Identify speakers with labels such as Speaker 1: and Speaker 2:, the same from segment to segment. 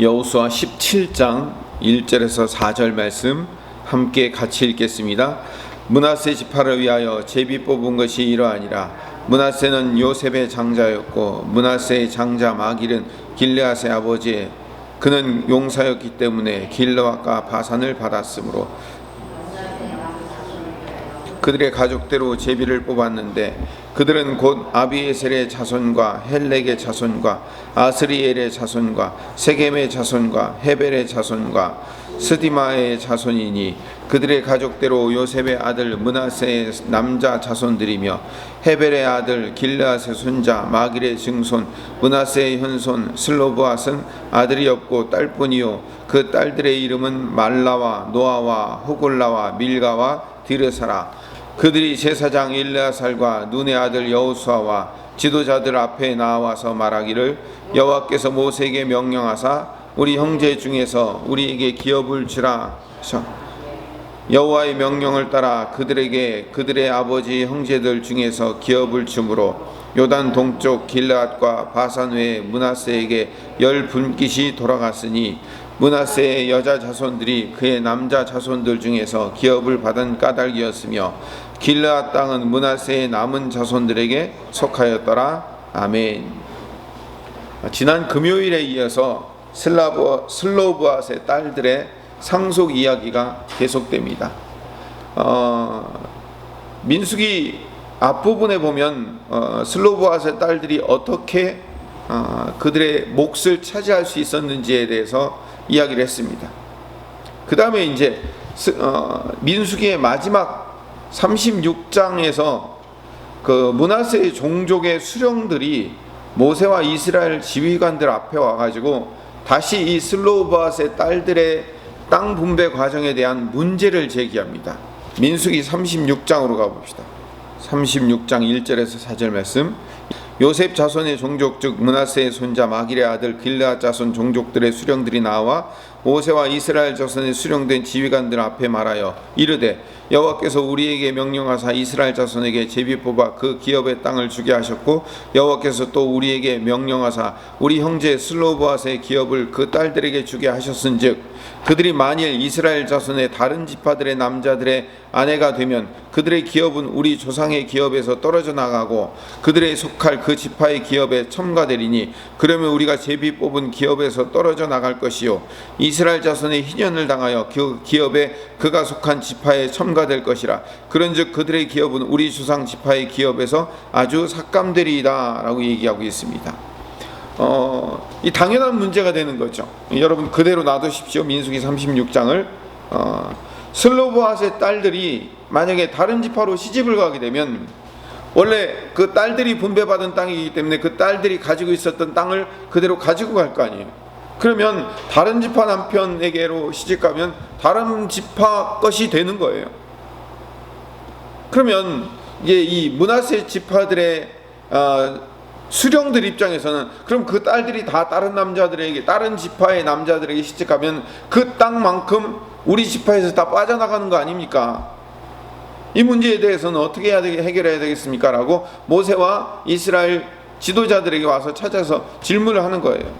Speaker 1: 여호수아 17장 1절에서 4절 말씀 함께 같이 읽겠습니다. 문하세 지파를 위하여 제비 뽑은 것이 이러하니라. 문하세는 요셉의 장자였고 문하세의 장자 마길은 길르앗의 아버지 그는 용사였기 때문에 길르앗과 바산을 받았으므로 그들의 가족대로 제비를 뽑았는데 그들은 곧 아비에셀의 자손과 헬렉의 자손과 아스리엘의 자손과 세겜의 자손과 헤벨의 자손과 스디마의 자손이니 그들의 가족대로 요셉의 아들 문하세의 남자 자손들이며 헤벨의 아들 길르앗의 손자 마길의 증손 문하세의 현손 슬로브앗은 아들이 없고 딸뿐이요 그 딸들의 이름은 말라와 노아와 호골라와 밀가와 디르사라 그들이 제사장 일레아살과 눈의 아들 여호수아와 지도자들 앞에 나와서 말하기를 여호와께서 모세에게 명령하사 우리 형제 중에서 우리에게 기업을 주라. 여호와의 명령을 따라 그들에게 그들의 아버지 형제들 중에서 기업을 주므로 요단 동쪽 길르앗과 바산 외에 문하세에게 열 분깃이 돌아갔으니 문하세의 여자 자손들이 그의 남자 자손들 중에서 기업을 받은 까닭이었으며 길르앗 땅은 문하세의 남은 자손들에게 속하였더라 아멘. 지난 금요일에 이어서 슬라브 슬로브앗의 딸들의 상속 이야기가 계속됩니다. 어, 민수기 앞부분에 보면 어, 슬로브앗의 딸들이 어떻게 어, 그들의 몫을 차지할 수 있었는지에 대해서 이야기를 했습니다. 그 다음에 이제 스, 어, 민수기의 마지막 36장에서 그 문하세의 종족의 수령들이 모세와 이스라엘 지휘관들 앞에 와가지고 다시 이 슬로바스의 딸들의 땅 분배 과정에 대한 문제를 제기합니다. 민수기 36장으로 가봅시다. 36장 1절에서 4절 말씀. 요셉 자손의 종족 즉 문하세의 손자 마길의 아들 길르앗 자손 종족들의 수령들이 나와 모세와 이스라엘 자손의 수령된 지휘관들 앞에 말하여 이르되 여호와께서 우리에게 명령하사 이스라엘 자손에게 제비 뽑아 그 기업의 땅을 주게 하셨고 여호와께서 또 우리에게 명령하사 우리 형제 슬로브앗의 기업을 그 딸들에게 주게 하셨은즉 그들이 만일 이스라엘 자손의 다른 지파들의 남자들의 아내가 되면 그들의 기업은 우리 조상의 기업에서 떨어져 나가고 그들의 속할 그 지파의 기업에 첨가되리니 그러면 우리가 제비 뽑은 기업에서 떨어져 나갈 것이요. 이스라엘 자손의 희년을 당하여 그 기업에 그가 속한 지파에 첨가 될 것이라 그런즉 그들의 기업은 우리 조상 지파의 기업에서 아주 삭감되리이다라고 얘기하고 있습니다. 어, 이 당연한 문제가 되는 거죠. 여러분 그대로 놔두십시오. 민수기 36장을 어, 슬로브앗의 딸들이 만약에 다른 지파로 시집을 가게 되면 원래 그 딸들이 분배받은 땅이기 때문에 그 딸들이 가지고 있었던 땅을 그대로 가지고 갈 거 아니에요. 그러면 다른 지파 남편에게로 시집 가면 다른 지파 것이 되는 거예요. 그러면 이제 이 문하세 지파들의 어, 수령들 입장에서는 그럼 그 딸들이 다 다른 남자들에게 다른 지파의 남자들에게 시집가면 그 땅만큼 우리 지파에서 다 빠져나가는 거 아닙니까? 이 문제에 대해서는 어떻게 해야 되게 해결해야 되겠습니까? 라고 모세와 이스라엘 지도자들에게 와서 찾아서 질문을 하는 거예요.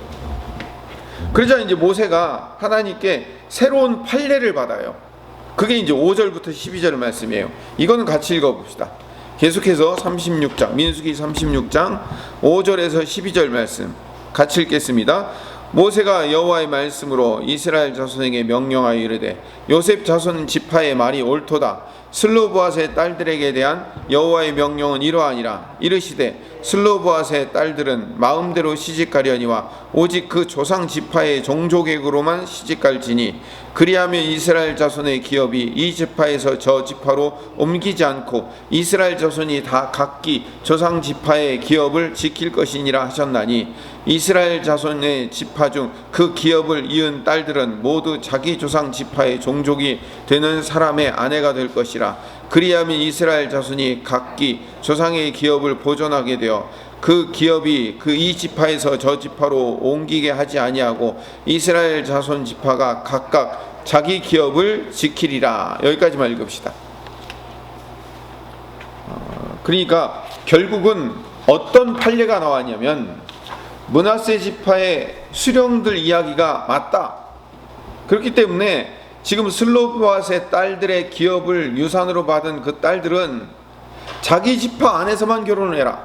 Speaker 1: 그러자 이제 모세가 하나님께 새로운 판례를 받아요. 그게 이제 5절부터 12절 말씀이에요. 이거는 같이 읽어 봅시다. 계속해서 36장 민수기 36장 5절에서 12절 말씀 같이 읽겠습니다. 모세가 여호와의 말씀으로 이스라엘 자손에게 명령하여 이르되 요셉 자손 지파의 말이 옳도다 슬로브앗의 딸들에게 대한 여호와의 명령은 이러하니라 이르시되 슬로브앗의 딸들은 마음대로 시집가려니와 오직 그 조상 지파의 종족액으로만 시집갈지니 그리하면 이스라엘 자손의 기업이 이 지파에서 저 지파로 옮기지 않고 이스라엘 자손이 다 각기 조상 지파의 기업을 지킬 것이니라 하셨나니 이스라엘 자손의 지파 중 그 기업을 이은 딸들은 모두 자기 조상 지파의 종족이 되는 사람의 아내가 될 것이라 그리하면 이스라엘 자손이 각기 조상의 기업을 보존하게 되어 그 기업이 그 이 지파에서 저 지파로 옮기게 하지 아니하고 이스라엘 자손 지파가 각각 자기 기업을 지키리라 여기까지만 읽읍시다. 어, 그러니까 결국은 어떤 판례가 나왔냐면 문하세 지파의 수령들 이야기가 맞다. 그렇기 때문에 지금 슬로브앗의 딸들의 기업을 유산으로 받은 그 딸들은 자기 지파 안에서만 결혼을 해라.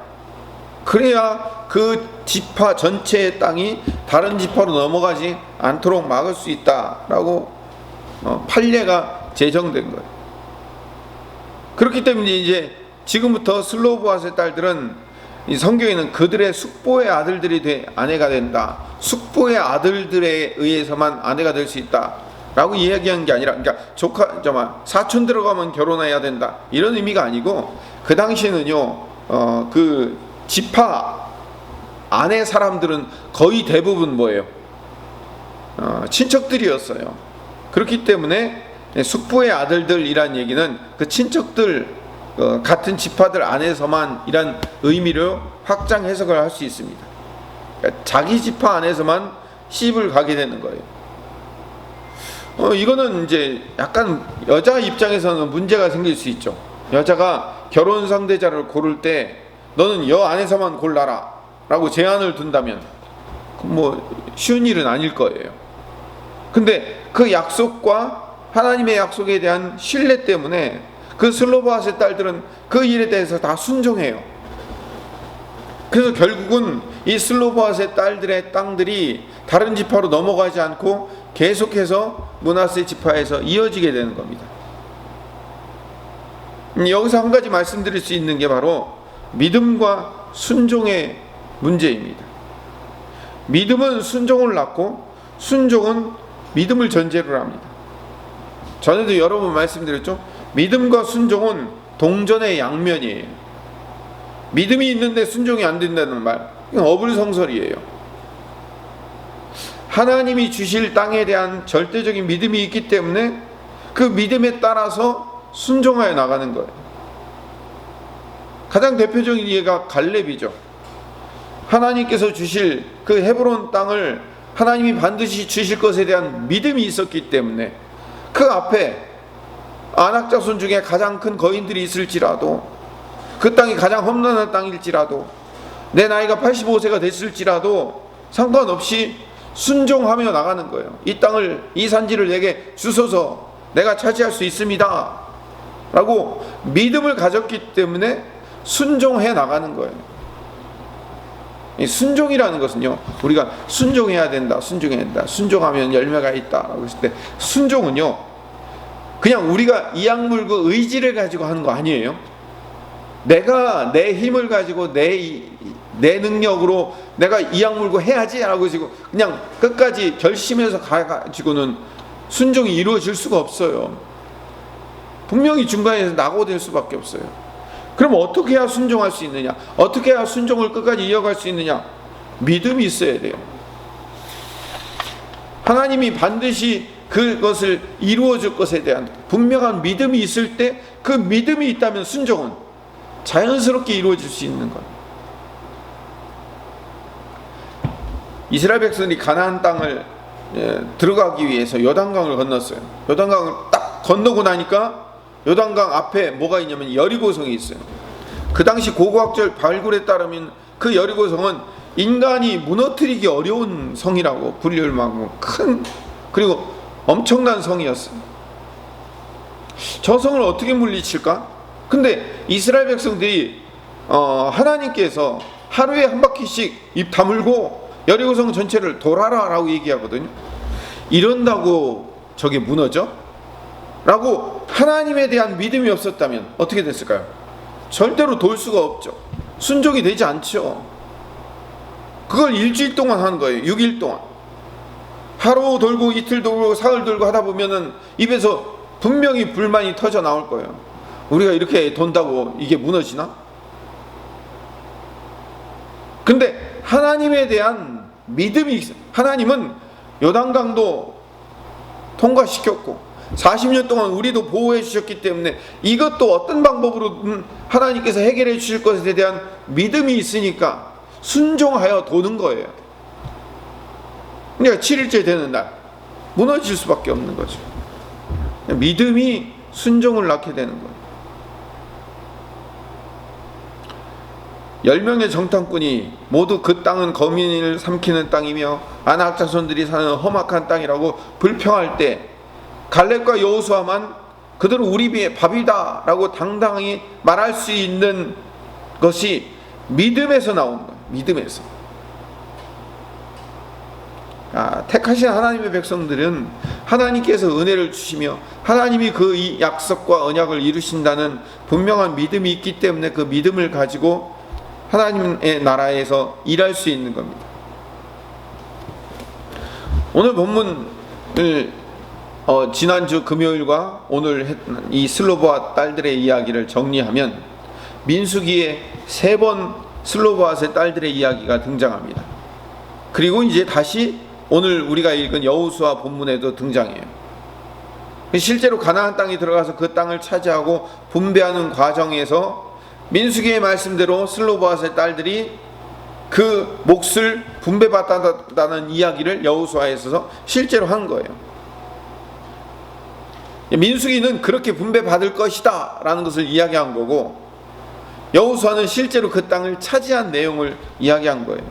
Speaker 1: 그래야 그 지파 전체의 땅이 다른 지파로 넘어가지 않도록 막을 수 있다라고 어, 판례가 제정된 거예요. 그렇기 때문에 이제 지금부터 슬로브앗의 딸들은 이 성경에는 그들의 숙보의 아들들이 돼 아내가 된다. 숙보의 아들들에 의해서만 아내가 될 수 있다 라고 이야기한 게 아니라, 그러니까 조카, 잠깐 사촌 들어가면 결혼해야 된다 이런 의미가 아니고 그 당시에는요, 어, 그 지파 안의 사람들은 거의 대부분 뭐예요? 어, 친척들이었어요. 그렇기 때문에 숙부의 아들들이란 얘기는 그 친척들 어, 같은 지파들 안에서만 이란 의미로 확장 해석을 할 수 있습니다. 그러니까 자기 지파 안에서만 시집을 가게 되는 거예요. 어, 이거는 이제 약간 여자 입장에서는 문제가 생길 수 있죠. 여자가 결혼 상대자를 고를 때 너는 여 안에서만 골라라 라고 제한을 둔다면 뭐 쉬운 일은 아닐 거예요. 근데 그 약속과 하나님의 약속에 대한 신뢰 때문에 그 슬로바스의 딸들은 그 일에 대해서 다 순종해요. 그래서 결국은 이 슬로바스의 딸들의 땅들이 다른 지파로 넘어가지 않고 계속해서 문하세 지파에서 이어지게 되는 겁니다. 음, 여기서 한 가지 말씀드릴 수 있는 게 바로 믿음과 순종의 문제입니다. 믿음은 순종을 낳고 순종은 믿음을 전제로 합니다. 전에도 여러 번 말씀드렸죠. 믿음과 순종은 동전의 양면이에요. 믿음이 있는데 순종이 안 된다는 말, 어불성설이에요. 하나님이 주실 땅에 대한 절대적인 믿음이 있기 때문에 그 믿음에 따라서 순종하여 나가는 거예요. 가장 대표적인 예가 갈렙이죠. 하나님께서 주실 그 헤브론 땅을 하나님이 반드시 주실 것에 대한 믿음이 있었기 때문에 그 앞에 아낙 자손 중에 가장 큰 거인들이 있을지라도 그 땅이 가장 험난한 땅일지라도 내 나이가 85세가 됐을지라도 상관없이 순종하며 나가는 거예요. 이 땅을 이 산지를 내게 주소서 내가 차지할 수 있습니다. 라고 믿음을 가졌기 때문에 순종해 나가는 거예요. 이 순종이라는 것은요, 우리가 순종해야 된다, 순종해야 된다, 순종하면 열매가 있다 라고 했을 때, 순종은요, 그냥 우리가 이악 물고 의지를 가지고 하는 거 아니에요. 내가 내 힘을 가지고 내, 내 능력으로 내가 이악 물고 해야지 라고 지고 그냥 끝까지 결심해서 가지고는 순종이 이루어질 수가 없어요. 분명히 중간에서 낙오될 수밖에 없어요. 그럼 어떻게 해야 순종할 수 있느냐? 어떻게 해야 순종을 끝까지 이어갈 수 있느냐? 믿음이 있어야 돼요. 하나님이 반드시 그것을 이루어 줄 것에 대한 분명한 믿음이 있을 때 그 믿음이 있다면 순종은 자연스럽게 이루어질 수 있는 것. 이스라엘 백성이 가나안 땅을 예, 들어가기 위해서 요단강을 건넜어요. 요단강을 딱 건너고 나니까 요단강 앞에 뭐가 있냐면 여리고성이 있어요. 그 당시 고고학적 발굴에 따르면 그 여리고성은 인간이 무너뜨리기 어려운 성이라고 불릴 만큼 큰 그리고 엄청난 성이었어요. 저 성을 어떻게 물리칠까? 근데 이스라엘 백성들이 어, 하나님께서 하루에 한 바퀴씩 입 다물고 여리고성 전체를 돌아라라고 얘기하거든요. 이런다고 저게 무너져? 라고 하나님에 대한 믿음이 없었다면 어떻게 됐을까요? 절대로 돌 수가 없죠. 순종이 되지 않죠. 그걸 일주일 동안 하는 거예요. 6일 동안. 하루 돌고 이틀 돌고 사흘 돌고 하다 보면은 입에서 분명히 불만이 터져 나올 거예요. 우리가 이렇게 돈다고 이게 무너지나? 근데 하나님에 대한 믿음이. 하나님은 요단강도 통과시켰고 40년 동안 우리도 보호해 주셨기 때문에 이것도 어떤 방법으로 하나님께서 해결해 주실 것에 대한 믿음이 있으니까 순종하여 도는 거예요. 그러니까 7일째 되는 날 무너질 수밖에 없는 거죠. 믿음이 순종을 낳게 되는 거예요. 열 명의 정탐꾼이 모두 그 땅은 거민을 삼키는 땅이며 아낙 자손들이 사는 험악한 땅이라고 불평할 때 갈렙과 여호수아만 그들은 우리 비의 밥이다라고 당당히 말할 수 있는 것이 믿음에서 나온 거예요. 믿음에서. 아, 택하신 하나님의 백성들은 하나님께서 은혜를 주시며 하나님이 그이 약속과 언약을 이루신다는 분명한 믿음이 있기 때문에 그 믿음을 가지고 하나님의 나라에서 일할 수 있는 겁니다. 오늘 본문을 어, 지난주 금요일과 오늘 했- 이 슬로보아 딸들의 이야기를 정리하면 민수기에 세 번 슬로보아의 딸들의 이야기가 등장합니다. 그리고 이제 다시 오늘 우리가 읽은 여우수아 본문에도 등장해요. 실제로 가나안 땅에 들어가서 그 땅을 차지하고 분배하는 과정에서 민수기의 말씀대로 슬로보아의 딸들이 그 몫을 분배받았다는 이야기를 여우수아에서 실제로 한 거예요. 민수기는 그렇게 분배받을 것이다 라는 것을 이야기한 거고 여우수아는 실제로 그 땅을 차지한 내용을 이야기한 거예요.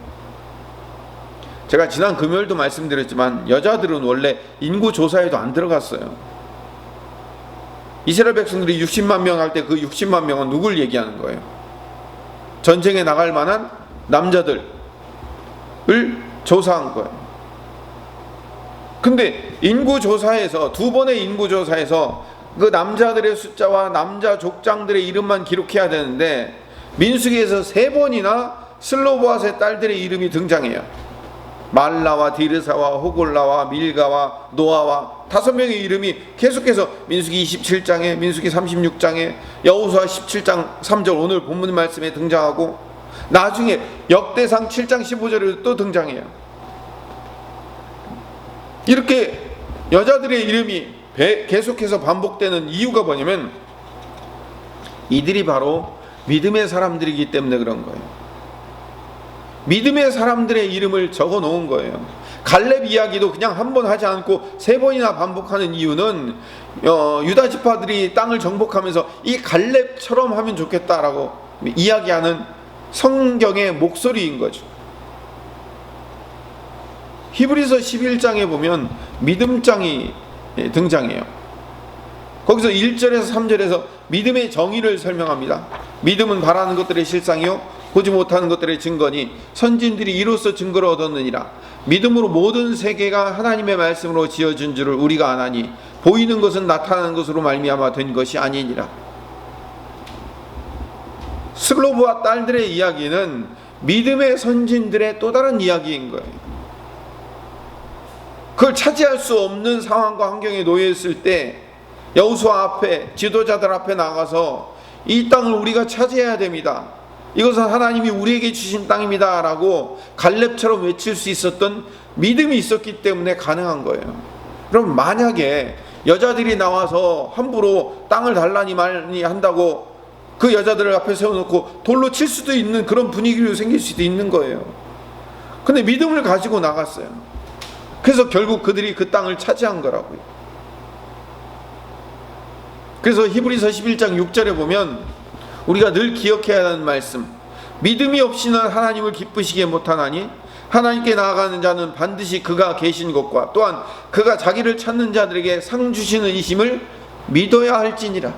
Speaker 1: 제가 지난 금요일도 말씀드렸지만 여자들은 원래 인구 조사에도 안 들어갔어요. 이스라엘 백성들이 60만 명 할 때 그 60만 명은 누굴 얘기하는 거예요? 전쟁에 나갈 만한 남자들을 조사한 거예요. 근데 인구 조사에서 두 번의 인구 조사에서 그 남자들의 숫자와 남자 족장들의 이름만 기록해야 되는데 민수기에서 세 번이나 슬로보아의 딸들의 이름이 등장해요. 말라와 디르사와 호골라와 밀가와 노아와 다섯 명의 이름이 계속해서 민수기 27장에 민수기 36장에 여호수아 17장 3절 오늘 본문 말씀에 등장하고 나중에 역대상 7장 15절에 또 등장해요. 이렇게 여자들의 이름이 배- 계속해서 반복되는 이유가 뭐냐면 이들이 바로 믿음의 사람들이기 때문에 그런 거예요. 믿음의 사람들의 이름을 적어 놓은 거예요. 갈렙 이야기도 그냥 한 번 하지 않고 세 번이나 반복하는 이유는 어, 유다 지파들이 땅을 정복하면서 이 갈렙처럼 하면 좋겠다라고 이야기하는 성경의 목소리인 거죠. 히브리서 11장에 보면 믿음장이 예, 등장해요. 거기서 1절에서 3절에서 믿음의 정의를 설명합니다. 믿음은 바라는 것들의 실상이요 보지 못하는 것들의 증거니 선진들이 이로써 증거를 얻었느니라. 믿음으로 모든 세계가 하나님의 말씀으로 지어진 줄을 우리가 아나니 보이는 것은 나타나는 것으로 말미암아 된 것이 아니니라. 슬로브와 딸들의 이야기는 믿음의 선진들의 또 다른 이야기인 거예요. 그걸 차지할 수 없는 상황과 환경에 놓여 있을 때 여호수아 앞에 지도자들 앞에 나가서 이 땅을 우리가 차지해야 됩니다. 이것은 하나님이 우리에게 주신 땅입니다 라고 갈렙처럼 외칠 수 있었던 믿음이 있었기 때문에 가능한 거예요. 그럼 만약에 여자들이 나와서 함부로 땅을 달라니 말니 한다고 그 여자들을 앞에 세워놓고 돌로 칠 수도 있는 그런 분위기로 생길 수도 있는 거예요. 근데 믿음을 가지고 나갔어요. 그래서 결국 그들이 그 땅을 차지한 거라고요. 그래서 히브리서 11장 6절에 보면 우리가 늘 기억해야 하는 말씀. 믿음이 없이는 하나님을 기쁘시게 못하나니 하나님께 나아가는 자는 반드시 그가 계신 것과 또한 그가 자기를 찾는 자들에게 상 주시는 이심을 믿어야 할지니라.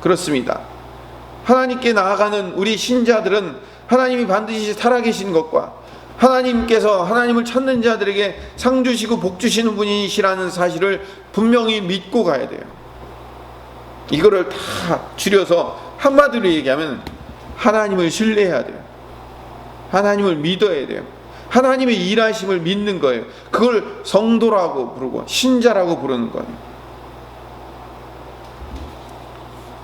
Speaker 1: 그렇습니다. 하나님께 나아가는 우리 신자들은 하나님이 반드시 살아계신 것과 하나님께서 하나님을 찾는 자들에게 상 주시고 복 주시는 분이시라는 사실을 분명히 믿고 가야 돼요. 이거를 다 줄여서 한마디로 얘기하면 하나님을 신뢰해야 돼요. 하나님을 믿어야 돼요. 하나님의 일하심을 믿는 거예요. 그걸 성도라고 부르고 신자라고 부르는 거예요.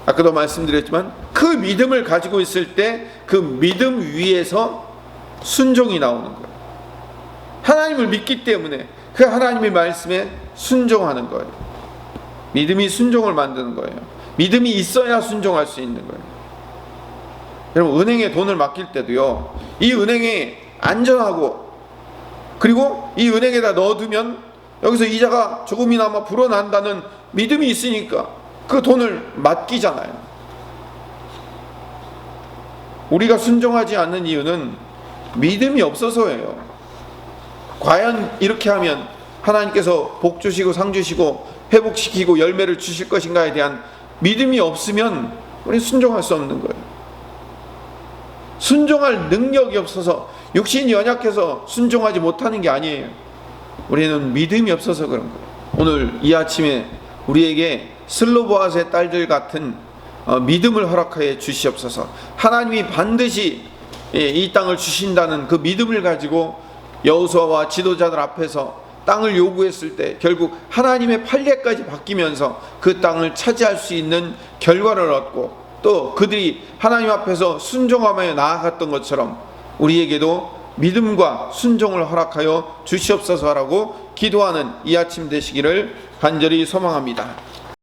Speaker 1: 아까도 말씀드렸지만 그 믿음을 가지고 있을 때 그 믿음 위에서 순종이 나오는 거예요. 하나님을 믿기 때문에 그 하나님의 말씀에 순종하는 거예요. 믿음이 순종을 만드는 거예요. 믿음이 있어야 순종할 수 있는 거예요. 여러분 은행에 돈을 맡길 때도요. 이 은행이 안전하고 그리고 이 은행에다 넣어두면 여기서 이자가 조금이나마 불어난다는 믿음이 있으니까 그 돈을 맡기잖아요. 우리가 순종하지 않는 이유는 믿음이 없어서예요. 과연 이렇게 하면 하나님께서 복 주시고 상 주시고 회복시키고 열매를 주실 것인가에 대한 믿음이 없으면 우리 순종할 수 없는 거예요. 순종할 능력이 없어서 육신이 연약해서 순종하지 못하는 게 아니에요. 우리는 믿음이 없어서 그런 거예요. 오늘 이 아침에 우리에게 슬로보아스의 딸들 같은 어, 믿음을 허락하여 주시옵소서. 하나님이 반드시 예, 이 땅을 주신다는 그 믿음을 가지고 여호수아와 지도자들 앞에서 땅을 요구했을 때 결국 하나님의 판례까지 바뀌면서 그 땅을 차지할 수 있는 결과를 얻고 또 그들이 하나님 앞에서 순종하며 나아갔던 것처럼 우리에게도 믿음과 순종을 허락하여 주시옵소서라고 기도하는 이 아침 되시기를 간절히 소망합니다.